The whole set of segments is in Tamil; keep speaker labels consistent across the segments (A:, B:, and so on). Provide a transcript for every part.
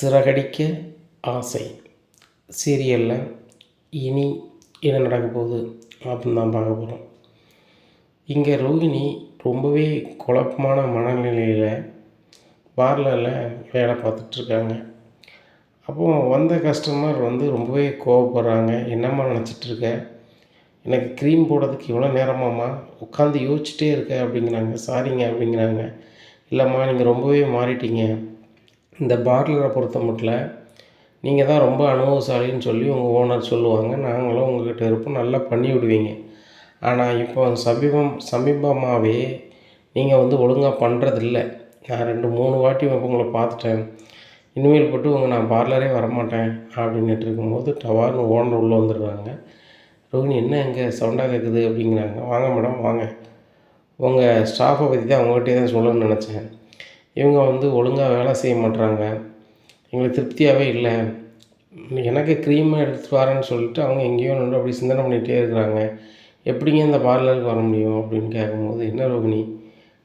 A: சிறகடிக்க ஆசை. சீரியலில் இனி என்ன நடக்க போகுது அப்படின்னு தான் பார்க்க போகிறோம் இங்கே ரோகிணி ரொம்பவே குழப்பமான மனநிலையில் பார்லரில் வேலை பார்த்துட்ருக்காங்க அப்போது வந்த கஸ்டமர் வந்து ரொம்பவே கோவப்படுறாங்க. என்னம்மா நினச்சிட்ருக்க எனக்கு க்ரீம் போடுறதுக்கு இவ்வளோ நேரமாம்மா? உட்காந்து யோசிச்சுட்டே இருக்க அப்படிங்கிறாங்க. சாரிங்க அப்படிங்கிறாங்க. இல்லைம்மா நீங்கள் ரொம்பவே மாறிட்டீங்க. இந்த பார்லரை பொறுத்த மட்டும் நீங்கள் தான் ரொம்ப அனுபவசாலின்னு சொல்லி உங்கள் ஓனர் சொல்லுவாங்க. நாங்களும் உங்கள்கிட்ட இருப்போம். நல்லா பண்ணி விடுவீங்க ஆனால் இப்போ சமீபம் சமீபமாகவே நீங்கள் வந்து ஒழுங்காக பண்ணுறதில்ல நான் ரெண்டு மூணு வாட்டி உங்களை பார்த்துட்டேன். இனிமேல் போட்டு உங்கள் நான் பார்லரே வரமாட்டேன் அப்படின்ட்டு இருக்கும்போது டவார்னு ஓனர் உள்ளே வந்துடுறாங்க. ரோகிணி என்ன இங்கே சவுண்டாக கேட்குது அப்படிங்கிறாங்க. வாங்க மேடம் வாங்க. உங்கள் ஸ்டாஃபை பற்றி தான் உங்கள்கிட்டே தான் சொல்லணும்னு நினச்சேன். இவங்க வந்து ஒழுங்காக வேலை செய்ய மாட்றாங்க. எங்களுக்கு திருப்தியாகவே இல்லை. எனக்கு க்ரீமை எடுத்துகிட்டு வரேன்னு சொல்லிட்டு அவங்க எங்கேயோ நின்று அப்படி சிந்தனை பண்ணிகிட்டே இருக்கிறாங்க. எப்படிங்க இந்த பார்லருக்கு வர முடியும் அப்படின்னு கேட்கும்போது என்ன ரோகிணி?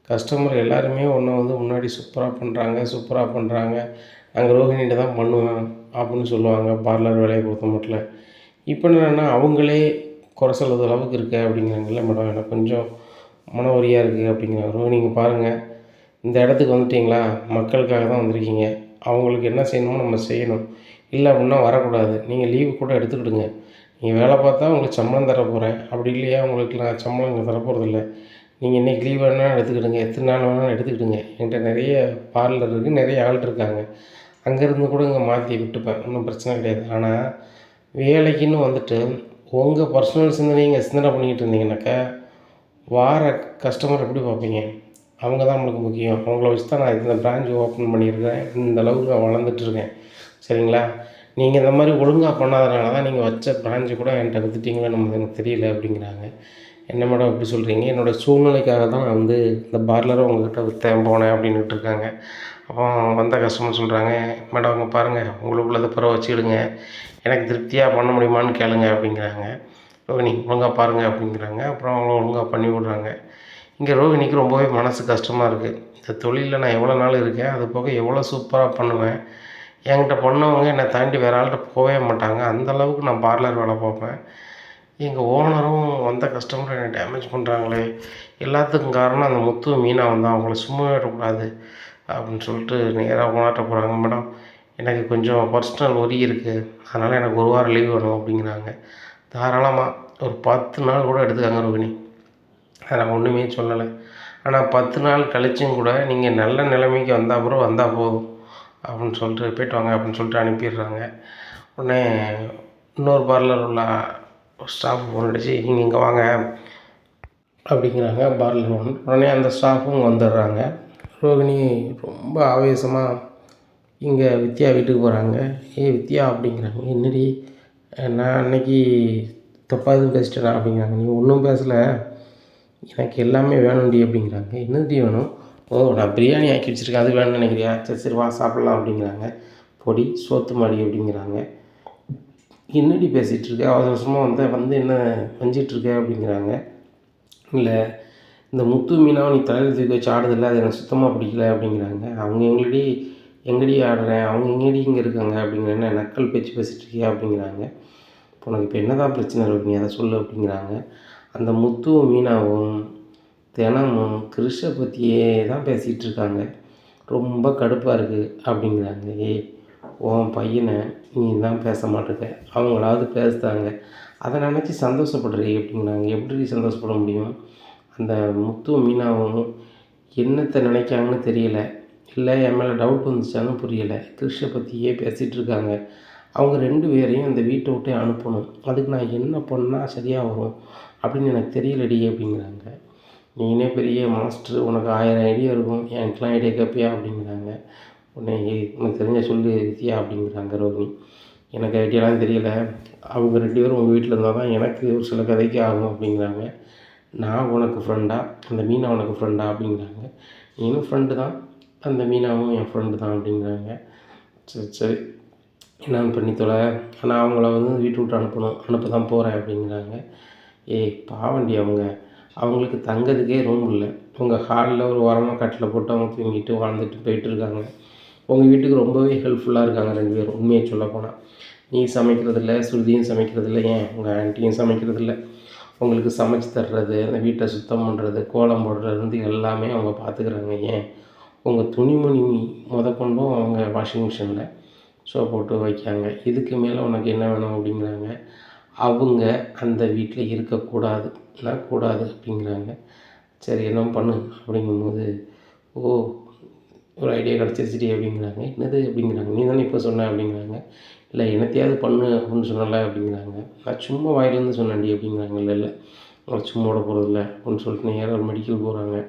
A: கஸ்டமர் எல்லாருமே ஒன்றை வந்து முன்னாடி சூப்பராக பண்ணுறாங்க சூப்பராக பண்ணுறாங்க நாங்கள் ரோகிணிகிட்ட தான் பண்ணுவேன் அப்படின்னு சொல்லுவாங்க. பார்லர் வேலையை பொறுத்த மட்டும் இப்போ என்னென்னா அவங்களே குறை சொல்லுறது அளவுக்கு இருக்குது அப்படிங்கிறாங்கல்ல மேடம். எனக்கு கொஞ்சம் மன உரியாக இருக்குது அப்படிங்கிறாங்க. ரோகிணிங்க பாருங்கள் இந்த இடத்துக்கு வந்துட்டிங்களா? மக்களுக்காக தான் வந்திருக்கீங்க. அவங்களுக்கு என்ன செய்யணுமோ நம்ம செய்யணும். இல்லை அப்படின்னா வரக்கூடாது. நீங்கள் லீவு கூட எடுத்துக்கிடுங்க நீங்கள் வேலை பார்த்தா உங்களுக்கு சம்பளம் தர போகிறேன் அப்படி இல்லையா? உங்களுக்கு நான் சம்பளம் இங்கே தர போகிறதில்ல நீங்கள் இன்றைக்கி லீவ் வேணாலும் எடுத்துக்கிடுங்க எத்தனை நாள் வேணாலும் எடுத்துக்கிடுங்க என்கிட்ட நிறைய பார்லர் இருக்குது நிறைய ஆள் இருக்காங்க. அங்கேருந்து கூட இங்கே மாற்றி விட்டுப்பேன். ஒன்றும் பிரச்சனை கிடையாது. ஆனால் வேலைக்குன்னு வந்துட்டு உங்கள் பர்சனல் சிந்தனை நீங்கள் சிந்தனை பண்ணிக்கிட்டு இருந்தீங்கன்னாக்கா வார கஸ்டமர் எப்படி பார்ப்பீங்க? அவங்க தான் நம்மளுக்கு முக்கியம். அவங்கள வச்சு தான் நான் இந்த பிரான்ச் ஓப்பன் பண்ணியிருக்கேன். இந்த அளவுக்கு நான் வளர்ந்துட்டுருக்கேன். சரிங்களா? நீங்கள் இந்த மாதிரி ஒழுங்காக பண்ணாதனால தான் நீங்கள் வச்ச பிரான்ச்சு கூட என்கிட்ட வித்துட்டீங்களோ நம்ம எனக்கு தெரியல அப்படிங்கிறாங்க. என்ன மேடம் இப்படி சொல்கிறீங்க என்னோடய சூழ்நிலைக்காக தான் நான் வந்து இந்த பார்லரை உங்கள்கிட்ட விற்றேன் போனேன் அப்படின்னுட்டு இருக்காங்க அப்போ வந்த கஸ்டமர் சொல்கிறாங்க மேடம் அவங்க பாருங்கள் உங்களுக்கு உள்ளதை பிற வச்சுக்கிடுங்க. எனக்கு திருப்தியாக பண்ண முடியுமான்னு கேளுங்க அப்படிங்கிறாங்க. ரோகிணி ஒழுங்காக பாருங்கள் அப்படிங்கிறாங்க. அப்புறம் அவங்க ஒழுங்காக பண்ணி விடுறாங்க. இங்கே ரோகிணிக்கு ரொம்பவே மனசு கஷ்டமாக இருக்குது இந்த தொழிலில் நான் எவ்வளோ நாள் இருக்கேன் அது போக எவ்வளோ சூப்பராக பண்ணுவேன். என்கிட்ட பண்ணவங்க என்னை தாண்டி வேறு ஆள்கிட்ட போகவே மாட்டாங்க. அந்த அளவுக்கு நான் பார்லர் வேலை பார்ப்பேன். எங்கள் ஓனரும் வந்த கஸ்டமரும் என்னை டேமேஜ் பண்ணுறாங்களே எல்லாத்துக்கும் காரணம் அந்த முத்து மீனாக வந்தால் அவங்கள சும்மா விடக்கூடாது அப்படின்னு சொல்லிட்டு நேராக ஓனர்கிட்ட போகிறாங்க மேடம் எனக்கு கொஞ்சம் பர்சனல் ஒரி இருக்குது அதனால் எனக்கு ஒரு வாரம் லீவ் வேணும் அப்படிங்கிறாங்க. தாராளமாக ஒரு பத்து நாள் கூட எடுத்துக்காங்க ரோகிணி அதை ஒன்றுமே சொல்லலை. ஆனால் பத்து நாள் கழிச்சும் கூட நீங்கள் நல்ல நிலைமைக்கு வந்தால் அப்புறம் வந்தால் போதும். அப்படின்னு சொல்லிட்டு போய்ட்டு வாங்க அப்படின்னு சொல்லிட்டு அனுப்பிடுறாங்க. உடனே இன்னொரு பார்லர் உள்ள ஸ்டாஃப் ஃபோன் அடிச்சு நீங்கள் இங்கே வாங்க. அப்படிங்கிறாங்க பார்லர் ஒன்று உடனே அந்த ஸ்டாஃபும் இங்கே வந்துடுறாங்க. ரோகிணி ரொம்ப ஆவேசமாக இங்கே வித்யா வீட்டுக்கு போகிறாங்க ஏய் வித்யா? அப்படிங்கிறாங்க. என்னடி நான் அன்னைக்கு தப்பாக எதுவும் பேசிட்டேனா? அப்படிங்கிறாங்க. நீ ஒன்றும் பேசலை. எனக்கு எல்லாமே வேணும்டி அப்படிங்கிறாங்க. என்னடி வேணும்? ஓ நான் பிரியாணி ஆக்கி வச்சுருக்கேன். அது வேணும்னு நினைக்கிறியா? சரி சரி வா சாப்பிட்லாம் அப்படிங்கிறாங்க. பொடி சோத்து மாடி அப்படிங்கிறாங்க. என்னடி பேசிகிட்டு இருக்க? அவசர அவசரமாக வந்து வந்து என்ன வஞ்சிட்ருக்க அப்படிங்கிறாங்க. இல்லை இந்த முத்து மீனாவை நீ தலையில் தூக்கி வச்சு ஆடுதில்ல அது எனக்கு சுத்தமாக பிடிக்கல அப்படிங்கிறாங்க. அவங்க எங்கடி எங்கடி ஆடுறேன்? அவங்க எங்கடி இங்கே இருக்காங்க அப்படிங்கிற என்ன நக்கல் பேச்சு பேசிகிட்டு இருக்கியா அப்படிங்கிறாங்க. உனக்கு இப்போ என்ன தான் பிரச்சனை இருக்கீங்க அதை சொல்லு அப்படிங்கிறாங்க. அந்த முத்துவும் மீனாவும் தினமும் கிருஷை பற்றியே தான் பேசிகிட்டு இருக்காங்க ரொம்ப கடுப்பாக இருக்குது அப்படிங்கிறாங்க. ஏய் உன் பையனை நீ தான் பேச மாட்டேங்க அவங்களாவது பேசுகிறாங்க அதை நினச்சி சந்தோஷப்படுறீ அப்படிங்கிறாங்க. எப்படி சந்தோஷப்பட முடியும்? அந்த முத்துவும் மீனாவும் என்னத்தை நினைக்காங்கன்னு தெரியல. இல்லை என் மேலே டவுட் வந்துச்சான்னு புரியலை. கிருஷை பற்றியே பேசிகிட்டு இருக்காங்க அவங்க ரெண்டு பேரையும் அந்த வீட்டை விட்டே அனுப்பணும். அதுக்கு நான் என்ன பண்ணால் சரியாக வரும்? அப்படின்னு எனக்கு தெரியலடி அப்படிங்கிறாங்க. நீனே பெரிய மாஸ்டர் உனக்கு ஆயிரம் ஐடியா இருக்கும் எனக்குலாம் ஐடியா கேட்பியா அப்படிங்கிறாங்க. உடனே உனக்கு தெரிஞ்ச சொல்லு வித்யா அப்படிங்கிறாங்க ரோகிணி. எனக்கு ஐடியாலாம் தெரியல. அவங்க ரெண்டு பேரும் உங்கள் வீட்டில் இருந்தால் தான் எனக்கு ஒரு சில கதைக்கு ஆகும் அப்படிங்கிறாங்க. நான் உனக்கு ஃப்ரெண்டா அந்த மீனா உனக்கு ஃப்ரெண்டா அப்படிங்கிறாங்க. நீனும் ஃப்ரெண்டு தான். அந்த மீனாவும் என் ஃப்ரெண்டு தான் அப்படிங்கிறாங்க. சரி சரி. என்னன்னு பண்ணி தொலை. ஆனால் அவங்கள வந்து வீட்டு விட்டு அனுப்பணும். அனுப்ப தான் போகிறேன் அப்படிங்கிறாங்க. ஏய் பாவண்டி அவங்க. அவங்களுக்கு தங்கிறதுக்கே ரூம் இல்லை. உங்கள் ஹாலில் ஒரு ஓரமாக கட்டில் போட்டு அவங்க தூங்கிட்டு வாழ்ந்துட்டு போயிட்டு இருக்காங்க. உங்கள் வீட்டுக்கு ரொம்பவே ஹெல்ப்ஃபுல்லாக இருக்காங்க ரெண்டு பேரும் உண்மையை சொல்ல போனால் நீ சமைக்கிறதில்ல ஸ்ருதியும் சமைக்கிறதில்ல ஏன்? உங்கள் ஆண்டியும் சமைக்கிறதில்ல உங்களுக்கு சமைச்சு தர்றது அந்த வீட்டை சுத்தம் பண்ணுறது கோலம் போடுறதுலேருந்து எல்லாமே அவங்க பார்த்துக்கிறாங்க ஏன்? உங்கள் துணிமணி முதற்கொண்டும் அவங்க வாஷிங் மிஷினில் ஷோ போட்டு வைக்காங்க இதுக்கு மேலே உனக்கு என்ன வேணும் அப்படிங்கிறாங்க. அவங்க அந்த வீட்டில் இருக்கக்கூடாது நான் கூடாது அப்படிங்கிறாங்க. சரி என்ன பண்ணு அப்படிங்கும்போது ஓ ஒரு ஐடியா கிடச்சிருச்சிடி அப்படிங்கிறாங்க. என்னது அப்படிங்கிறாங்க. நீ தானே இப்போ சொன்ன அப்படிங்கிறாங்க. இல்லை என்னத்தையாவது பண்ணு அப்படின்னு சொன்னல அப்படிங்கிறாங்க. நான் சும்மா வாயிலேருந்து சொன்னேன்டி அப்படிங்கிறாங்க. இல்லை இல்லை நான் சும்மா விட போகிறதில்ல அப்படின்னு சொல்லிட்டு நேராக ஒரு மெடிக்கல் போகிறாங்க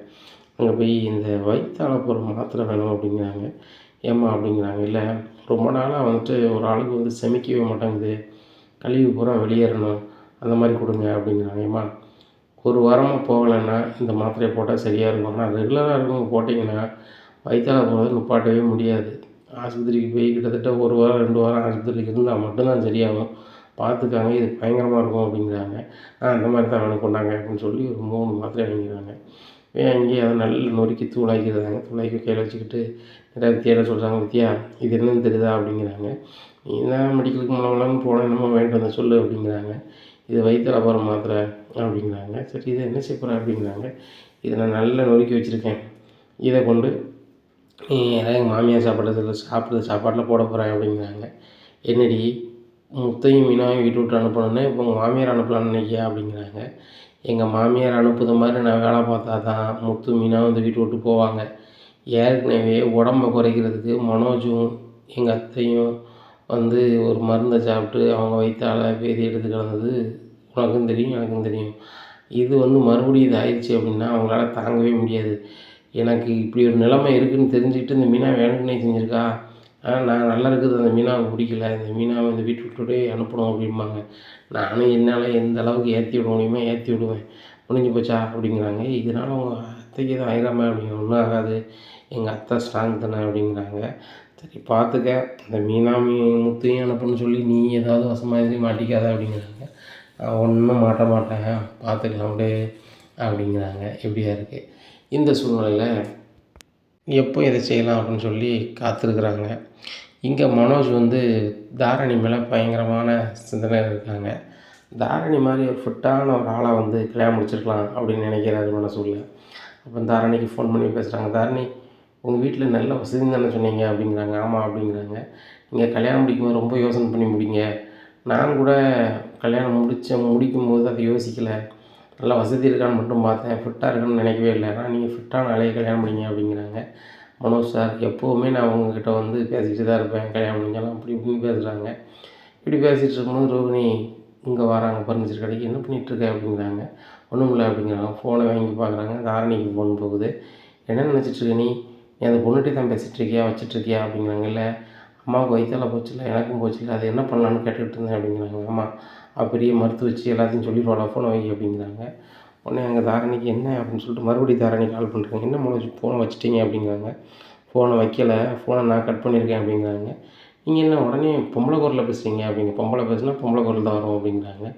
A: அங்கே போய் இந்த வயிற்றால போகிற மாத்திரை வேணும் அப்படிங்கிறாங்க. ஏம்மா அப்படிங்கிறாங்க. இல்லை ரொம்ப நாளாக வந்துட்டு ஒரு ஆளுக்கு வந்து செமிக்கவே மாட்டேங்குது. கழிவு பூரா வெளியேறணும். அந்த மாதிரி கொடுங்க அப்படிங்கிறாங்க. ஏம்மா ஒரு வாரமாக போகலைன்னா இந்த மாத்திரையை போட்டால் சரியாக இருக்கும். ஆனால் ரெகுலராக இருக்கவங்க போட்டிங்கன்னா வயிற்றால போகிறது நிப்பாட்டவே முடியாது. ஆஸ்பத்திரிக்கு போய் கிட்டத்தட்ட ஒரு வாரம் ரெண்டு வாரம் ஆஸ்பத்திரிக்கு இருந்தால் மட்டும்தான் சரியாகும். பார்த்துக்காங்க இது பயங்கரமாக இருக்கும் அப்படிங்கிறாங்க. ஆ அந்த மாதிரி தான் அனுப்புனாங்க கொண்டாங்க அப்படின்னு சொல்லி ஒரு மூணு மாத்திரை வாங்கிக்கிறாங்க. அங்கேயே அதை நல்ல நொறுக்கி தூளாக்கிடுறாங்க தூளாக்கி கையில் வச்சுக்கிட்டு நிறையா தேட சொல்கிறாங்க வித்தியா இது என்னன்னு தெரியுதா? அப்படிங்கிறாங்க. நீ தான் மெடிக்கலுக்கு மூலம்லாம் போனேன் என்னமோ வாங்கிட்டு வந்து சொல்லு அப்படிங்கிறாங்க. இது வயிற்றில் போகிற மாத்திரை அப்படிங்கிறாங்க. சரி இதை என்ன செய்ய அப்படிங்கிறாங்க. இதை நான் நல்லா நொறுக்கி வச்சுருக்கேன். இதை கொண்டு நீ ஏதாவது எங்கள் மாமியார் சாப்பிட்றது சாப்பிட்ற சாப்பாட்டில் போட போகிறேன் அப்படிங்கிறாங்க. என்னடி முத்தையும் மீனாவையும் வீட்டு விட்டு அனுப்பணுன்னு இப்போ உங்கள் மாமியார் அனுப்பலான்னு நினைக்கியா அப்படிங்கிறாங்க. எங்கள் மாமியார் அனுப்புத மாதிரி நான் வேலை பார்த்தா தான் முத்து மீனாவும் இந்த வீட்டு விட்டு போவாங்க. ஏற்கனவே உடம்ப குறைக்கிறதுக்கு மனோஜும் எங்கள் அத்தையும் வந்து ஒரு மருந்தை சாப்பிட்டு அவங்க வயிற்றால பேதி எடுத்து கிடந்தது. உனக்கும் தெரியும் எனக்கும் தெரியும். இது வந்து மறுபடியும் இது ஆயிடுச்சு அப்படின்னா அவங்களால தாங்கவே முடியாது. எனக்கு இப்படி ஒரு நிலைமை இருக்குதுன்னு தெரிஞ்சுக்கிட்டு இந்த மீனா வேணுக்குனே செஞ்சுருக்கா? ஆனால் நான் நல்லா இருக்குது அந்த மீனாவை பிடிக்கல. இந்த மீனாவை இந்த வீட்டு விட்டுட்டே அனுப்பணும் அப்படிம்பாங்க. நானும் என்னால் எந்த அளவுக்கு ஏற்றி விட முடியுமோ ஏற்றி விடுவேன். முடிஞ்சு போச்சா? அப்படிங்கிறாங்க. இதனால் உங்கள் அத்தைக்கு எதுவும் ஆயிராம அப்படிங்க ஒன்றும் ஆகாது. எங்கள் அத்தை ஸ்ட்ராங் தானே அப்படிங்கிறாங்க. சரி பார்த்துக்க. இந்த மீனா மீ முத்தையும் அனுப்புன்னு சொல்லி நீ ஏதாவது வசமாக எதுவும் மாட்டிக்காத அப்படிங்கிறாங்க. நான் ஒன்றும் மாட்ட மாட்டேன். பார்த்துக்கலாம் அப்படியே அப்படிங்கிறாங்க. எப்படியா இருக்குது இந்த சூழ்நிலையில் எப்போ இதை செய்யலாம் அப்படின்னு சொல்லி காத்திருக்கிறாங்க. இங்கே மனோஜ் வந்து தாரணி மேலே பயங்கரமான சிந்தனை இருக்காங்க. தாரணி மாதிரி ஒரு ஃபிட்டான ஒரு ஆளை வந்து கல்யாணம் முடிச்சிருக்கலாம் அப்படின்னு நினைக்கிறாரு மனசுக்குள்ள அப்போ தாரணிக்கு ஃபோன் பண்ணி பேசுகிறாங்க தாரணி உங்கள் வீட்டில் நல்ல வசதி தானே சொன்னீங்க அப்படிங்கிறாங்க. ஆமாம் அப்படிங்கிறாங்க. நீங்கள் கல்யாணம் முடிக்கும்போது ரொம்ப யோசனை பண்ணி முடிங்க. நான் கூட கல்யாணம் முடித்த முடிக்கும்போது அதை யோசிக்கலை. நல்லா வசதி இருக்கான்னு மட்டும் பார்த்தேன். ஃபிட்டாக இருக்கணும்னு நினைக்கவே இல்லை. ஆனால் நீங்கள் ஃபிட்டான ஆளையே கல்யாணம் பண்ணிங்க அப்படிங்கிறாங்க. மனோஜ் சார் எப்போவுமே நான் உங்ககிட்ட வந்து பேசிக்கிட்டு தான் இருப்பேன். கல்யாணம் முடிஞ்சாலும் அப்படி இப்படின்னு பேசுகிறாங்க இப்படி பேசிகிட்டு இருக்கும்போது ரோகிணி இங்கே வராங்க. ஃபர்னிச்சர் கடைக்கு என்ன பண்ணிகிட்ருக்க அப்படிங்கிறாங்க. ஒன்றும் இல்லை அப்படிங்கிறாங்க ஃபோனை வாங்கி பார்க்குறாங்க. தாரணிக்கு ஃபோன் போகுது. என்ன நினச்சிட்ருக்க நீ? நீ அந்த பொண்ணுகிட்டே தான் பேசிகிட்ருக்கியா வச்சிட்ருக்கியா அப்படிங்கிறாங்கல்ல. அம்மாவுக்கு வயிற்றால போச்சுல எனக்கும் போச்சுல அது என்ன பண்ணலான்னு கேட்டுக்கிட்டு இருந்தேன் அப்படிங்கிறாங்க. ஆமாம் அப்படியே பெரிய மருத்துவ வச்சு எல்லாத்தையும் சொல்லிடுவாளா? ஃபோனை வை அப்படிங்கிறாங்க. உடனே அங்கே தாரணிக்கு என்ன அப்படின்னு சொல்லிட்டு மறுபடியும் தாரணி கால் பண்ணுறாங்க என்ன மூணு ஃபோனை வச்சுட்டீங்க அப்படிங்கிறாங்க. ஃபோனை வைக்கலை ஃபோனை நான் கட் பண்ணியிருக்கேன் அப்படிங்கிறாங்க. நீங்கள் என்ன உடனே பொம்பளை குரலில் பேசுகிறீங்க அப்படிங்க பொம்பளை பேசுனா பொம்பளை குரல் தான் வரும் அப்படிங்கிறாங்க.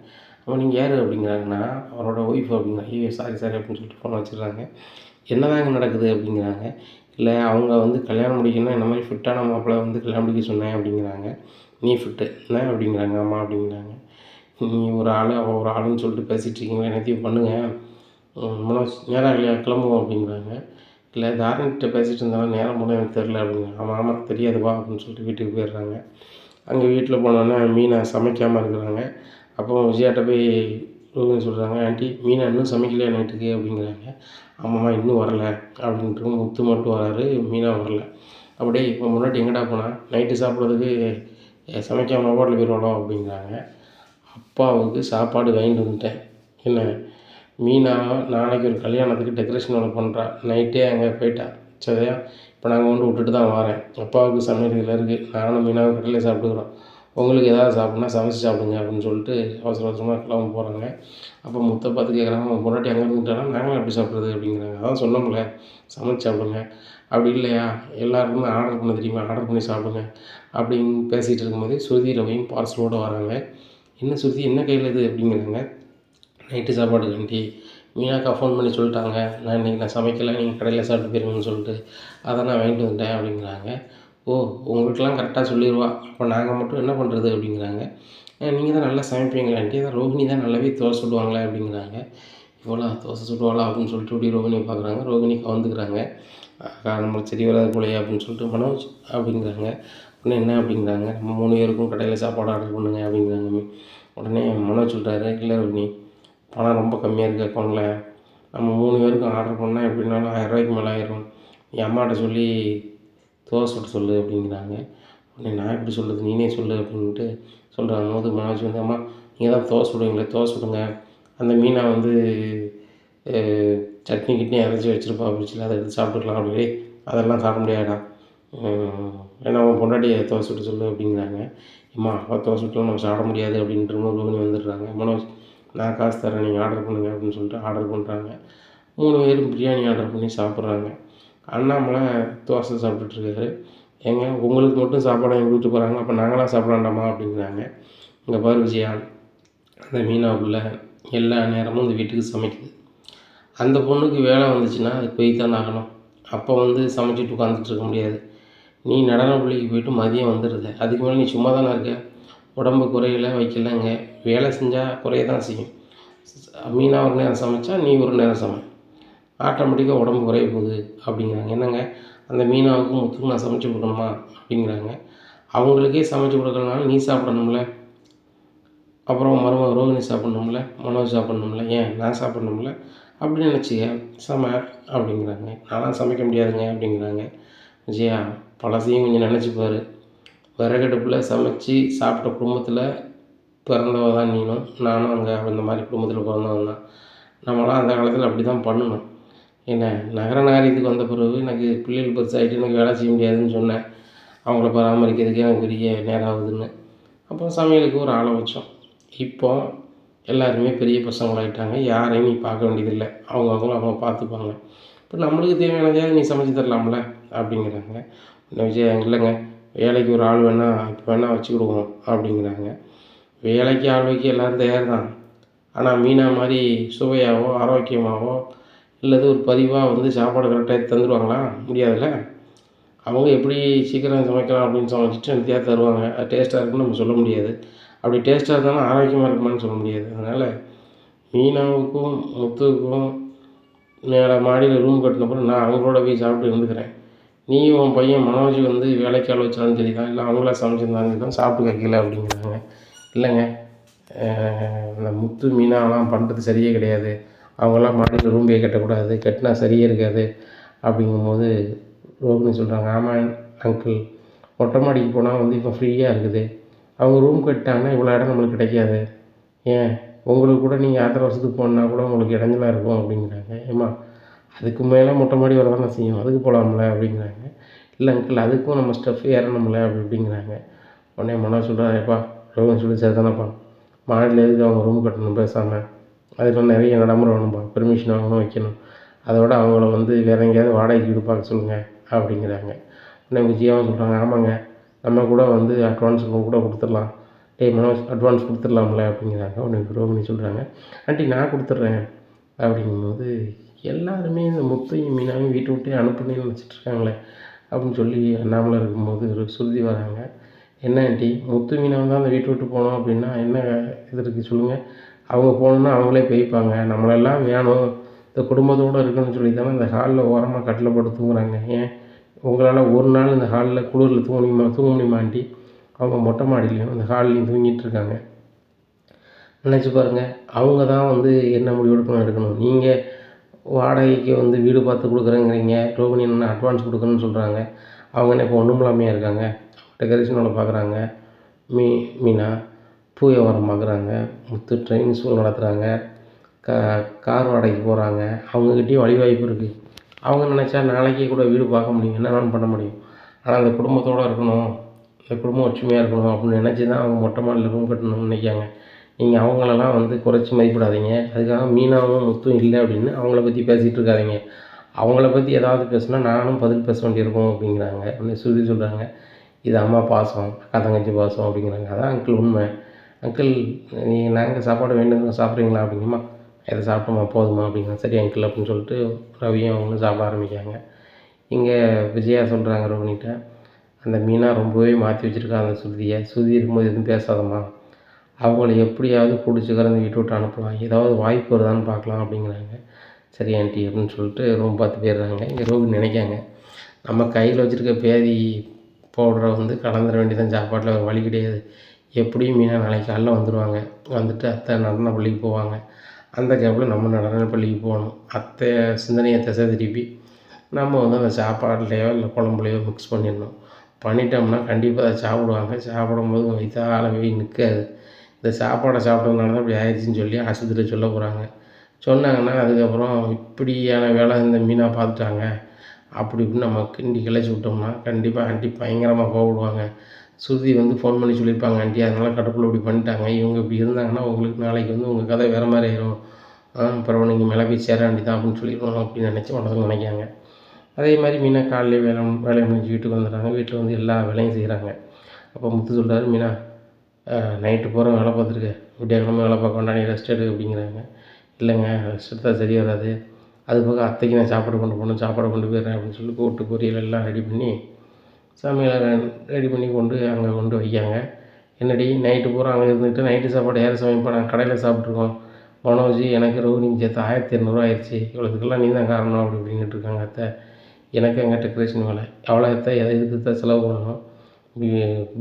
A: அப்போ நீங்கள் யார் அப்படிங்கிறாங்கன்னா அவரோட ஒய்ஃப் அப்படிங்கிறாங்க. ஐயோ சாரி சாரி அப்படின்னு சொல்லிட்டு ஃபோனை வச்சிடுறாங்க. என்னதாங்க நடக்குது அப்படிங்கிறாங்க. இல்லை அவங்க வந்து கல்யாணம் முடிக்கணும்னா இந்த மாதிரி ஃபிட்டான மாப்பிள்ளை வந்து கல்யாணம் முடிக்க சொன்னேன் அப்படிங்கிறாங்க. நீ ஃபிட்டு என்ன அப்படிங்கிறாங்க அம்மா அப்படிங்கிறாங்க. நீ ஒரு ஆள் அவள் ஒரு ஆளுன்னு சொல்லிட்டு பேசிகிட்டு இருக்கீங்களா என்னத்தையும் பண்ணுங்கள் மனோஜ் நேரம் இல்லையா கிளம்புவோம் அப்படிங்கிறாங்க. இல்லை தாரணிகிட்ட பேசிகிட்டு இருந்தாலும் நேரம் போனால் எனக்கு தெரில அப்படிங்கிறாங்க ஆமாம் ஆமாம் தெரியாதுப்பா அப்படின்னு சொல்லிட்டு வீட்டுக்கு போயிடுறாங்க. அங்கே வீட்டில் போனோன்னே மீனை சமைக்காமல் இருக்கிறாங்க. அப்போ விஜயாட்ட போய் இவங்க சொல்கிறாங்க ஆண்டி மீனா இன்னும் சமைக்கலையா நைட்டுக்கு? அப்படிங்கிறாங்க. ஆமாம்மா இன்னும் வரல. அப்படின்ட்டு முத்து மட்டும் வராரு மீனா வரல. அப்படியே இப்போ முன்னாடி எங்கடா போனால் நைட்டு சாப்பிட்றதுக்கு சமைக்காமல் ஹோட்டலுக்கு போயிடுவாளோ அப்படிங்கிறாங்க. அப்பாவுக்கு சாப்பாடு வாங்கிட்டு வந்துட்டேன். என்ன? மீனா நாளைக்கு ஒரு கல்யாணத்துக்கு டெக்கரேஷன் வேலை பண்ணுறா நைட்டே அங்கே போயிட்டா. சரியா? இப்போ நாங்கள் கொண்டு விட்டுட்டு தான் வரேன். அப்பாவுக்கு சமையல் இதில் இருக்குது நானும் மீனாவும் கடையில் சாப்பிட்டுக்குறோம். உங்களுக்கு ஏதாவது சாப்பிட்னா சமைச்சு சாப்பிடுங்க அப்படின்னு சொல்லிட்டு அவசர அவசரமாக கிளம்ப போகிறாங்க அப்போ முத்தை பார்த்து கேட்குறாங்க உங்கள் பொண்டாட்டி அங்கே இருந்துட்டானா? நாங்களும் எப்படி சாப்பிட்றது? அப்படிங்கிறாங்க. அதான் சொன்னோம்ல சமைச்சு சாப்பிடுங்க. அப்படி இல்லையா? எல்லாருக்குமே ஆர்டர் பண்ண தெரியுமா? ஆர்டர் பண்ணி சாப்பிடுங்க அப்படின்னு பேசிகிட்டு இருக்கும்போது ஸ்ருதி ரவையும் பார்சலோடு வராங்க. என்ன ஸ்ருதி என்ன கையில் இது? அப்படிங்கிறாங்க. நைட்டு சாப்பாடு கண்டி மீனாக்கா ஃபோன் பண்ணி சொல்லிட்டாங்க. நான் இன்றைக்கி நான் சமைக்கலை நீங்கள் கடையில் சாப்பிட்டு போயிருங்கன்னு சொல்லிட்டு. அதை நான் வாங்கிட்டு வந்துட்டேன் அப்படிங்கிறாங்க. ஓ உங்களுக்கெல்லாம் கரெக்டாக சொல்லிடுவா அப்போ நாங்கள் மட்டும் என்ன பண்ணுறது அப்படிங்கிறாங்க. நீங்கள் தான் நல்லா சமைப்பீங்களா? ஆண்டி? தான் ரோகிணி தான் நல்லாவே தோசை சுடுவாங்களே அப்படிங்கிறாங்க. இவ்வளோ தோசை சுடுவாளா? அப்படின்னு சொல்லிட்டு இப்படி ரோகிணியை பார்க்குறாங்க. ரோஹிணி கவர்ந்துக்கிறாங்க அக்கா நம்மளுக்கு சரி வராது போலையே அப்படின்னு சொல்லிட்டு மனோஜ் அப்படிங்கிறாங்க. உடனே என்ன? அப்படிங்கிறாங்க. நம்ம மூணு பேருக்கும் கடையில் சாப்பாடு ஆர்டர் பண்ணுங்க அப்படிங்கிறாங்க. உடனே மனோஜ் சொல்கிறாரு இல்லை ரோஹிணி பணம் ரொம்ப கம்மியாக இருக்குது அக்கௌண்ட்டில் நம்ம மூணு பேருக்கும் ஆர்டர் பண்ணால் எப்படினாலும் ஆயிரரூவாய்க்கு மேலே ஆயிரும். என் அம்மாட்ட சொல்லி தோசை சுட்டு சொல்லு அப்படிங்கிறாங்க. உடனே நான் எப்படி சொல்கிறது நீனே சொல்லு அப்படின்ட்டு சொல்கிறாங்க போது மனோஜ் வந்து அம்மா நீங்கள் தான் தோசை சுடுவீங்களே தோசை சுடுங்க அந்த மீனை வந்து சட்னி கிட்னி அரைச்சி வச்சுருப்பா ஃப்ரிட்ஜில் அதை எடுத்து சாப்பிட்டுக்கலாம். அப்படின்னு அதெல்லாம் சாப்பிட முடியாடா ஏன்னா அவன் உன் பொண்டாட்டியை தோசை சுட்டு சொல்லு அப்படிங்கிறாங்க. அம்மா அப்பா தோசை சுட்டுலாம் நம்ம சாப்பிட முடியாது அப்படின்ற மாதிரி ரோகிணி வந்துடுறாங்க. மனோஜ் நான் காசு தரேன் நீங்கள் ஆர்டர் பண்ணுங்க அப்படின்னு சொல்லிட்டு ஆர்டர் பண்ணுறாங்க மூணு பேரும் பிரியாணி ஆர்டர் பண்ணி சாப்பிட்றாங்க. அண்ணாமலை தோசை சாப்பிட்டுட்ருக்காரு ஏங்க உங்களுக்கு மட்டும் சாப்பாடு வாங்கி கொடுத்துட்டு போகிறாங்க அப்போ நாங்களாம் சாப்பிட வேண்டாமா? அப்படிங்கிறாங்க. இங்கே பாரு விஜயா அந்த மீனாவுக்குள்ள எல்லா நேரமும் இந்த வீட்டுக்கு சமைக்குது. அந்த பொண்ணுக்கு வேலை வந்துச்சுன்னா அது போய் தான் ஆகணும். அப்போ வந்து சமைச்சிட்டு உட்காந்துட்டு இருக்க முடியாது. நீ நடன பிள்ளைக்கு போயிட்டு மதியம் வந்துடுது அதுக்கு மேலே நீ சும்மா தானே இருக்க? உடம்பு குறையில வைக்கலங்க. வேலை செஞ்சால் குறைய தான் செய்யும். மீனா ஒரு நேரம் சமைச்சா நீ ஒரு நேரம் சமை. ஆட்டோமேட்டிக்காக உடம்பு குறைய போகுது அப்படிங்கிறாங்க. என்னங்க? அந்த மீனாவுக்கும் முத்துக்கு நான் சமைச்சு கொடுக்கணுமா? அப்படிங்கிறாங்க. அவங்களுக்கே சமைச்சு கொடுக்கறனால நீ சாப்பிடணும்ல. அப்புறம் மருமக ரோகிணி சாப்பிட்ணும்ல? மனோஜ் சாப்பிட்ணும்ல? ஏன்? நான் சாப்பிட்ணும்ல? அப்படின்னு நினச்சிக்க சம அப்படிங்கிறாங்க. நான்லாம் சமைக்க முடியாதுங்க அப்படிங்கிறாங்க. விஜயா பழசையும் கொஞ்சம் நினச்சி விறகடுப்பில் சமைச்சு சாப்பிட்ட குடும்பத்தில் பிறந்தவ தான் நீனும். நானும் அங்கே அந்த மாதிரி குடும்பத்தில் பிறந்தவன் தான். நம்மளாம் அந்த காலத்தில் அப்படி தான் பண்ணணும். என்ன நகர நாகரிகத்துக்கு வந்த பிறகு எனக்கு பிள்ளைகள் பெருசாகிட்டு எனக்கு வேலை செய்ய முடியாதுன்னு சொன்னேன். அவங்கள பராமரிக்கிறதுக்கே எனக்கு பெரிய நேரம் ஆகுதுன்னு. அப்புறம் சமையலுக்கு ஒரு ஆளை வச்சோம். இப்போ எல்லாருமே பெரிய பசங்களாகிட்டாங்க யாரையும் நீ பார்க்க வேண்டியதில்லை. அவங்க அவங்கள அவங்க பார்த்துப்பாங்க. இப்போ நம்மளுக்கு தேவையானதையாவது நீ சமைச்சு தரலாம்ல அப்படிங்கிறாங்க. இன்னும் விஜய் இல்லைங்க. வேலைக்கு ஒரு ஆள் வேணால் இப்போ வேணால் வச்சுக்கிடுவோம் அப்படிங்கிறாங்க. வேலைக்கு ஆள் வைக்க எல்லோரும் தயார் தான் ஆனால் மீனா மாதிரி சுவையாகவோ ஆரோக்கியமாகவோ இல்லது ஒரு பதிவாக வந்து சாப்பாடு கரெக்டாக தந்துடுவாங்களா முடியாதுல்ல? அவங்க எப்படி சீக்கிரம் சமைக்கலாம் அப்படின்னு சமைச்சிட்டு எனக்கு தருவாங்க. அது டேஸ்ட்டாக இருக்குன்னு நம்ம சொல்ல முடியாது. அப்படி டேஸ்ட்டாக இருந்தாலும் ஆரோக்கியமாக இருக்குமான்னு சொல்ல முடியாது. அதனால் மீனாவுக்கும் முத்துவுக்கும் மேலே மாடியில் ரூம் கட்டினப்பறம் நான் அவங்களோட போய் சாப்பிட்டு இருந்துக்கிறேன். நீ உன் பையன் மனோஜ் வந்து வேலைக்கு ஆள் வச்சாலும் சரி தான் இல்லை அவங்களா சமைச்சிருந்தாலும் சரி தான் சாப்பிட்டு கேட்கல அப்படிங்கிறாங்க. இல்லைங்க. இந்த முத்து மீனாலாம் பண்ணுறது சரியே கிடையாது. அவங்களாம் மாடியில் ரூம் போய் கட்டக்கூடாது கட்டினா சரியே இருக்காது அப்படிங்கும்போது ரோகிணி சொல்கிறாங்க ஆமாம் அங்கிள் மொட்டை மாடிக்கு போனால் வந்து இப்போ ஃப்ரீயாக இருக்குது. அவங்க ரூம் கட்டிட்டாங்கன்னா இவ்வளோ இடம் நம்மளுக்கு கிடைக்காது. ஏன்? உங்களுக்கு கூட நீங்கள் ஆத்திர வருஷத்துக்கு போனால் கூட உங்களுக்கு இடஞ்சலாக இருக்கும் அப்படிங்கிறாங்க. ஏம்மா அதுக்கு மேலே மொட்டை மாடி வர தானே செய்யும்? அதுக்கு போகலாம்ல அப்படிங்கிறாங்க. இல்லை அங்கிள் அதுக்கும் நம்ம ஸ்டெஃப் ஏறணும்ல அப்படி இப்படிங்கிறாங்க. உடனே மனோஜ் சொல்கிறாருப்பா ரோகன் சொல்லி சரிதானப்பா மாடியில் எதுக்கு அவங்க ரூம் கட்டணும் பேசாமல் அதுக்கு நிறைய நடைமுறை வேணும்பா. பெர்மிஷன் வாங்கணும் வைக்கணும். அதோட அவங்கள வந்து வேறு எங்கேயாவது வாடகைக்கு வீடு பார்க்க சொல்லுங்கள் அப்படிங்கிறாங்க. உடனே விஜயாவும் சொல்கிறாங்க ஆமாங்க நம்ம கூட வந்து அட்வான்ஸ் கூட கொடுத்துடலாம். டேய் மனோஜ் அட்வான்ஸ் கொடுத்துடலாம்ல அப்படிங்கிறாங்க. உடனே ரோகிணி சொல்கிறாங்க ஆண்டி நான் கொடுத்துட்றேன். அப்படிங்கும்போது எல்லாருமே இந்த முத்தையும் மீனாவையும் வீட்டை விட்டே அனுப்புனேன்னு நினச்சிட்டு அப்படின்னு சொல்லி அண்ணாமலை இருக்கும்போது ஒரு சுருதி வராங்க. என்ன ஆண்டி முத்து மீனவை தான் அந்த வீட்டை விட்டு போனோம் அப்படின்னா என்ன இது இருக்குது சொல்லுங்கள் அவங்க போகணுன்னா அவங்களே போய்ப்பாங்க. நம்மளெல்லாம் வேணும் இந்த குடும்பத்தோடு இருக்கணும்னு சொல்லி தானே இந்த ஹாலில் ஓரமாக கட்டில் போட்டு தூங்குறாங்க. ஏன்? உங்களால் ஒரு நாள் இந்த ஹாலில் குளிரில் தூங்க முடியுமா தூங்க முடியுமாண்டி? அவங்க மொட்டை மாடியிலையும் இந்த ஹால்லையும் தூங்கிட்டு இருக்காங்க. நினச்சி பாருங்கள் அவங்க தான் வந்து என்ன முடிவு எடுக்கணும். நீங்கள் வாடகைக்கு வந்து வீடு பார்த்து கொடுக்குறேங்கிறீங்க ரோகிணி என்ன அட்வான்ஸ் கொடுக்கணும்னு சொல்கிறாங்க அவங்க என்ன இப்போ ஒன்றும் இல்லாமையாக இருக்காங்க. டெக்கரேஷன் வேலை பார்க்குறாங்க மீ மீனா பூ வியாபாரம் பார்க்குறாங்க முத்து ட்ரெயின் ஸ்கூல் நடத்துகிறாங்க கா கார் வாடகைக்கு போகிறாங்க அவங்கக்கிட்டேயும் வழி வாய்ப்பு இருக்குது அவங்க நினச்சா நாளைக்கே கூட வீடு பார்க்க முடியும். என்ன வேணாலும் பண்ண முடியும். ஆனால் அந்த குடும்பத்தோடு இருக்கணும். இந்த குடும்பம் ஒற்றுமையாக இருக்கணும் அப்படின்னு நினச்சி தான் அவங்க மொட்டை மாடியில் ரூம் கட்டணும்னு நினைக்காங்க. நீங்கள் அவங்களெல்லாம் வந்து குறைச்சி மதிப்பிடாதீங்க. அதுக்காக மீனாவும் முத்தும் இல்லை அப்படின்னு அவங்கள பற்றி பேசிகிட்டு இருக்காதிங்க. அவங்கள பற்றி ஏதாவது பேசுனா நானும் பதில் பேச வேண்டியிருக்கும் அப்படிங்கிறாங்க. அப்படின்னு சுருதி சொல்கிறாங்க இது அம்மா பாசம் அக்கா தங்கச்சி பாசம் அப்படிங்கிறாங்க. அதான் அங்கிள் உண்மை. அங்கிள் நீங்கள் நாங்கள் சாப்பாடு வேண்டும் சாப்பிட்றீங்களா? அப்படிங்கம்மா எதை சாப்பிட்டோமா போதுமா அப்படிங்களா சரி அங்கிள் அப்படின்னு சொல்லிட்டு ரவியும் அவங்களும் சாப்பிட ஆரம்பிக்காங்க இங்கே விஜயா சொல்கிறாங்க ரோஹினிட்ட அந்த மீனாக ரொம்பவே மாற்றி வச்சுருக்கா அந்த சுருதியை. சுருதி இருக்கும்போது எதுவும் பேசாதம்மா. அவங்கள எப்படியாவது பிடிச்சி கறந்து வீட்டை விட்டு அனுப்பலாம் ஏதாவது வாய்ப்பு வருதான்னு பார்க்கலாம் அப்படிங்கிறாங்க. சரி ஆண்டி அப்படின்னு சொல்லிட்டு ரூம் பார்த்து போயிடுறாங்க இங்கே ரோஹினி நினைக்காங்க. நம்ம கையில் வச்சுருக்க பேதி பவுடரை வந்து கலந்துட வேண்டியதான் சாப்பாட்டில் வழி கிடையாது. எப்படியும் மீனா நாளைக்கு காலைல வந்துடுவாங்க வந்துட்டு அத்தை நடன பள்ளிக்கு போவாங்க. அந்த கேப்பில் நம்ம நடன பள்ளிக்கு போகணும். அத்தை சிந்தனையை திசை திருப்பி நம்ம வந்து அந்த சாப்பாடுலையோ இல்லை குழம்புலையோ மிக்ஸ் பண்ணிடணும். பண்ணிட்டோம்னா கண்டிப்பாக அதை சாப்பிடுவாங்க. சாப்பிடும்போது வயிற்றாலவே நிற்காது இந்த சாப்பாடை சாப்பிட்டதுனால தான் இப்படி ஆயிடுச்சுன்னு சொல்லி ஆஸ்பத்திரியில் சொல்ல போகிறாங்க சொன்னாங்கன்னா அதுக்கப்புறம் இப்படியான வேலை இந்த மீனாக பார்த்துட்டாங்க. அப்படி இப்படின்னு நம்ம கிண்டி கிளச்சி விட்டோம்னா கண்டிப்பாக ஆண்டி பயங்கரமாக கோவிடுவாங்க ஸ்ருதி வந்து ஃபோன் பண்ணி சொல்லியிருப்பாங்க ஆண்டி அதனால் கடுப்பில் இப்படி பண்ணிட்டாங்க. இவங்க இப்படி இருந்தாங்கன்னா உங்களுக்கு நாளைக்கு வந்து உங்கள் கதை வேறு மாதிரி ஆயிரும். பரவாயில்ல நீங்கள் மேலே போய் சேர வேண்டி தான் அப்படின்னு சொல்லிடுவாங்க அப்படின்னு நினச்சி மனசில் நினைக்காங்க அதே மாதிரி மீனா காலையிலே வேலை வேலையை முடிஞ்சு வீட்டுக்கு வந்துடுறாங்க. வீட்டில் வந்து எல்லா வேலையும் செய்கிறாங்க அப்போ முத்து சொல்கிறாரு மீனா நைட்டு போகிறோம் வேலை பார்த்துருக்க. விடியக்கிழமை வேலை பார்க்க வேண்டாம் நீ ரெஸ்ட் எடு அப்படிங்கிறாங்க. இல்லைங்க ரெஸ்ட் எடுத்தால் சரி வராது. அது போக அத்தைக்கு நான் சாப்பாடு கொண்டு போகணும் சாப்பாடு கொண்டு போயிடுறேன் அப்படின்னு சொல்லி கூட்டு பொரியல் எல்லாம் ரெடி பண்ணி சாமியை ரெடி பண்ணி கொண்டு அங்கே கொண்டு வைக்காங்க என்னடி நைட்டு பூரா அங்கே இருந்துட்டு நைட்டு சாப்பாடு யார் சமைப்பா? நாங்கள் கடையில் சாப்பிட்ருக்கோம் மனோஜி எனக்கு ரவுனிங் சேர்த்து ஆயிரத்தி இரநூறுவா ஆயிடுச்சு. இவ்வளோத்துக்கெல்லாம் நீ தான் காரணம் அப்படி இப்படின்னுட்டு இருக்காங்க அத்தை. எனக்கு எங்கள் டெக்கரேஷன் வேலை. எவ்வளோ அத்தை எதை இதுக்கு தான் செலவு பண்ணணும்?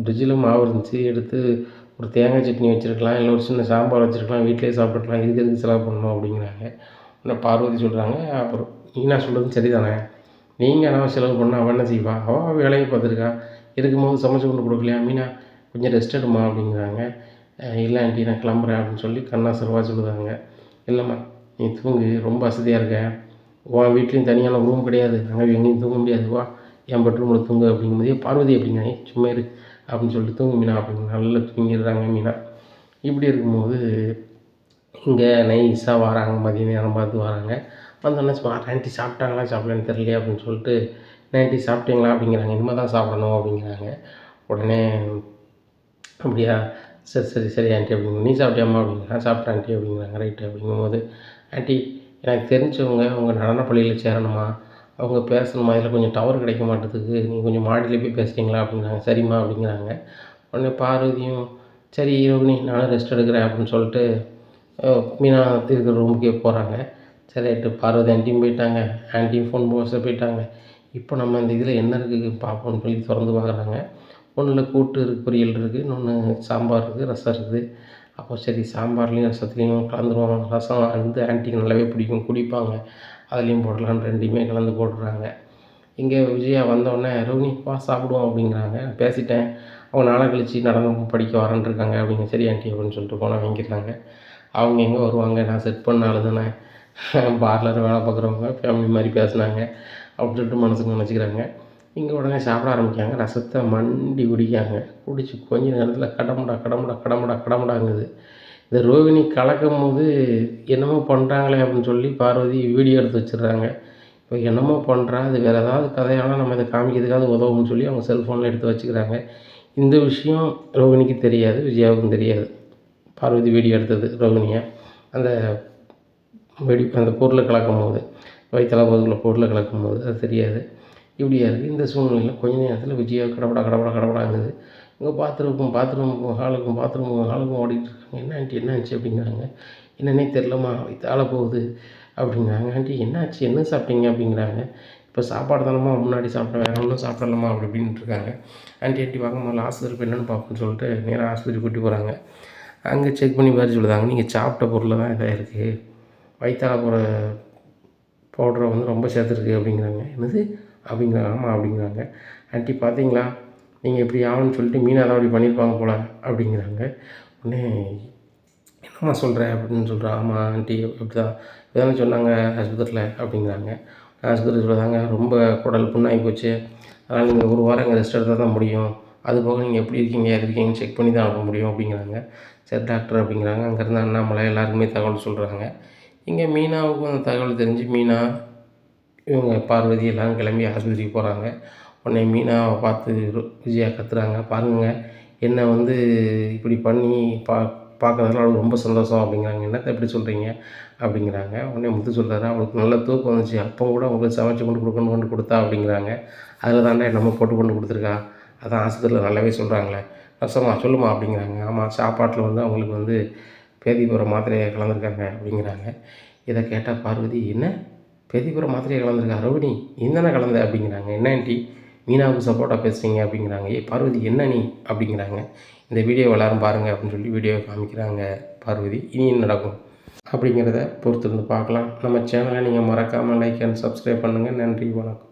A: ஃப்ரிட்ஜில் மாவு இருந்துச்சு எடுத்து ஒரு தேங்காய் சட்னி வச்சுருக்கலாம் இல்லை ஒரு சின்ன சாம்பார் வச்சுருக்கலாம் வீட்டிலே சாப்பிட்டுக்கலாம் இதுக்கு எதுக்கு செலவு பண்ணணும் அப்படிங்கிறாங்க. உடனே பார்வதி சொல்கிறாங்க அப்புறம் மீனா சொல்கிறதும் சரி தானே நீங்கள் ஆனால் செலவு பண்ணால் அவள் என்ன செய்வா? அவள் வேலையை பார்த்துருக்கா. இருக்கும்போது சமைச்சு கொண்டு கொடுக்கலையா? மீனா கொஞ்சம் ரெஸ்ட் எடுமா அப்படிங்கிறாங்க. இல்லை ஆண்டி நான் கிளம்புறேன் அப்படின்னு சொல்லி கண்ணா செலவாக சொல்லுதாங்க இல்லைம்மா நீ தூங்கு ரொம்ப வசதியாக இருக்க. உன் வீட்லேயும் தனியான ரூம் கிடையாது. அங்கே எங்கேயும் தூங்க முடியாது. வா என் பெட்ரூமில் தூங்கு அப்படிங்கும்போதே பார்வதி அப்படிங்க சும்மா இரு அப்படின்னு சொல்லிட்டு தூங்கு மீனா அப்படின்னு நல்லா தூங்கிடுறாங்க மீனா. இப்படி இருக்கும்போது இங்கே நைஸாக வராங்க மதிய நேரம் பார்த்து வராங்க. வந்தோடனே சும்மா ஆண்டி சாப்பிட்டாங்களா சாப்பிடலன்னு தெரியல அப்படின்னு சொல்லிட்டு நைன்ட்டி சாப்பிட்டீங்களா? அப்படிங்கிறாங்க. இனிமேல் தான் சாப்பிடணும் அப்படிங்கிறாங்க. உடனே அப்படியா சரி சரி சரி ஆண்டி அப்படிங்க நீ சாப்பிட்டியாம்மா? அப்படிங்கிறாங்க. சாப்பிட்டேன் ஆண்டி அப்படிங்கிறாங்க. ரைட்டு அப்படிங்கும்போது ஆண்டி எனக்கு தெரிஞ்சவங்க உங்கள் நடனப்பள்ளியில் சேரணுமா? அவங்க பேசணுமா? இதில் கொஞ்சம் டவர் கிடைக்க மாட்டேதுக்கு நீங்கள் கொஞ்சம் மாடியில் போய் பேசுகிறீங்களா அப்படிங்கிறாங்க. சரிம்மா அப்படிங்கிறாங்க. உடனே பார்வதியும் சரி ரோகிணி நானும் ரெஸ்ட் எடுக்கிறேன் அப்படின்னு சொல்லிட்டு மீனா இருக்கிற ரூமுக்கே போகிறாங்க சரி ரைட்டு பார்வதி ஆண்டியும் போயிட்டாங்க. ஆண்டியும் ஃபோன் போச போயிட்டாங்க. இப்போ நம்ம இந்த இதில் என்ன இருக்குது பார்ப்போம்னு சொல்லி திறந்து பார்க்குறாங்க. ஒன்றில் கூட்டு இருக்குது பொரியல் இருக்குது இன்னொன்று சாம்பார் இருக்குது ரசம் இருக்குது. அப்போ சரி சாம்பார்லேயும் ரசத்துலேயும் கலந்துருவாங்க. ரசம் வந்து ஆண்டிக்கு நல்லாவே பிடிக்கும். குடிப்பாங்க. அதுலேயும் போடலான்னு ரெண்டையுமே கலந்து போடுறாங்க இங்கே விஜயா வந்தோடனே ரவுனி வா சாப்பிடுவோம் அப்படிங்கிறாங்க. பேசிட்டேன். அவங்க நாளை கழித்து நடனம் படிக்க வரேன் இருக்காங்க. அப்படிங்க சரி ஆண்டி அப்படின்னு சொல்லிட்டு போனால் வாங்கிடுறாங்க. அவங்க எங்கே வருவாங்க? நான் செட் பண்ண ஆளு தானே. பார்லர் வேலை பார்க்குறவங்க ஃபேமிலி மாதிரி பேசுனாங்க. அப்படின்னு சொல்லிட்டு மனசுக்கு நினச்சிக்கிறாங்க. இங்கே உடனே சாப்பிட ஆரம்பிக்காங்க ரசத்தை மண்டி குடிக்காங்க குடிச்சு கொஞ்ச நேரத்தில் கடமுடா கடமுடா கடமுடா கடமுடாங்குது. இந்த ரோகிணி கலக்கும் போது என்னமோ பண்ணுறாங்களே அப்படின்னு சொல்லி பார்வதி வீடியோ எடுத்து வச்சிடுறாங்க. இப்போ என்னமோ பண்ணுறா அது வேறு ஏதாவது கதையால் நம்ம இதை காமிக்கிறதுக்காவது உதவும்னு சொல்லி அவங்க செல்ஃபோனில் எடுத்து வச்சுக்கிறாங்க. இந்த விஷயம் ரோகிணிக்கு தெரியாது விஜயாவுக்கும் தெரியாது. பார்வதி வீடியோ எடுத்தது ரோகிணியை. அந்த வெடி அந்த பொருளை கலக்கும் போது வயிற்றுல பகுதியில் பொருளை கலக்கும் போது அது தெரியாது. இப்படியா இருக்குது இந்த சூழ்நிலையில் கொஞ்ச நேரத்தில் விஜயா கடப்படா கடப்படா கடப்படாங்குது இங்கே பாத்ரூமுக்கும் பாத்ரூமுக்கும் ஹாலுக்கும் பாத்ரூமுக்கும் ஹாலுக்கும் ஓடிட்டு இருக்காங்க. என்ன ஆண்டி என்ன ஆச்சு அப்படிங்கிறாங்க. என்னன்னே தெரிலம்மா வயிற்றால போகுது அப்படிங்கிறாங்க. ஆண்டி என்னாச்சு என்ன சாப்பிட்டீங்க அப்படிங்கிறாங்க. இப்போ சாப்பாடு தானம்மா முன்னாடி சாப்பிட வேறு ஒன்றும் சாப்பிடலாமா அப்படி அப்படின்ட்டு இருக்காங்க. ஆண்டி ஆண்டி வாங்க முதல்ல ஆஸ்பத்திரி போய் என்னென்னு பார்ப்போம்னு சொல்லிட்டு நேராக ஆஸ்பத்திரி கூட்டி போகிறாங்க அங்கே செக் பண்ணி பார்த்து சொல்லுதாங்க. நீங்கள் சாப்பிட்ட பொருளில் தான் இதாக இருக்குது வயிற்றால போகிற பவுடரை வந்து ரொம்ப சேர்த்துருக்கு அப்படிங்கிறாங்க. என்னது? அப்படிங்கிறாங்க ஆமாம் அப்படிங்கிறாங்க. ஆண்டி பார்த்தீங்களா நீங்கள் இப்படி ஆகணும்னு சொல்லிட்டு மீனா தான் அப்படி பண்ணியிருப்பாங்க போல் அப்படிங்கிறாங்க. உடனே என்னம்மா சொல்கிறேன் அப்படின்னு சொல்கிறேன் ஆமாம் ஆண்டி இப்படி தான் இப்படி சொன்னாங்க ஆஸ்பத்திரியில் அப்படிங்கிறாங்க. ஆஸ்பத்திரி சொல்கிறாங்க ரொம்ப குடல் புண்ணாகி போச்சு. அதனால் நீங்கள் ஒரு வாரம் இங்கே ரெஸ்ட் எடுத்தால் தான் முடியும். அது போக நீங்கள் எப்படி இருக்கீங்க எது இருக்கீங்கன்னு செக் பண்ணி தான் அனுப்ப முடியும் அப்படிங்கிறாங்க. சரி டாக்டர் அப்படிங்கிறாங்க. அங்கேருந்து அண்ணாமலை எல்லாருக்குமே தகவல் சொல்கிறாங்க இங்கே மீனாவுக்கும் அந்த தகவல் தெரிஞ்சு மீனா இவங்க பார்வதி எல்லாம் கிளம்பி ஆஸ்பத்திரிக்கு போகிறாங்க உடனே மீனாவை பார்த்து விஜயா கத்துறாங்க. பாருங்கள் என்னை வந்து இப்படி பண்ணி பா பார்க்குறதுல அவளுக்கு ரொம்ப சந்தோஷம் அப்படிங்கிறாங்க. என்னத்தை எப்படி சொல்கிறீங்க அப்படிங்கிறாங்க. உடனே முத்து சொல்கிறாரு அவளுக்கு நல்ல தூக்கம் வந்துச்சு. அப்போ கூட அவங்களுக்கு சமைச்சு கொண்டு கொடுக்கணும் கொண்டு கொடுத்தா அப்படிங்கிறாங்க. அதில் தாண்டா நம்ம போட்டு கொண்டு கொடுத்துருக்கா? அதான் ஆஸ்பத்திரியில் நல்லாவே சொல்கிறாங்களே நர்ஸம்மா சொல்லுமா அப்படிங்கிறாங்க. ஆமாம் சாப்பாட்டில் வந்து அவங்களுக்கு வந்து பேதிபுர மாத்திரையை கலந்துருக்காங்க அப்படிங்கிறாங்க. இதை கேட்டால் பார்வதி என்ன? பேதிபுர மாத்திரையை கலந்துருக்கா? ரோகிணி என்னென்ன கலந்த? அப்படிங்கிறாங்க. என்ன மீனாவுக்கு சப்போர்ட்டாக பேசுகிறீங்க அப்படிங்கிறாங்க. ஏய் பார்வதி என்ன நீ? அப்படிங்கிறாங்க. இந்த வீடியோ எல்லாரும் பாருங்கள் அப்படின்னு சொல்லி வீடியோ காமிக்கிறாங்க பார்வதி. இனி என்ன நடக்கும்? அப்படிங்கிறத பொறுத்திருந்து பார்க்கலாம். நம்ம சேனலை நீங்கள் மறக்காமல் லைக் அண்ட் சப்ஸ்கிரைப் பண்ணுங்கள் நன்றி வணக்கம்.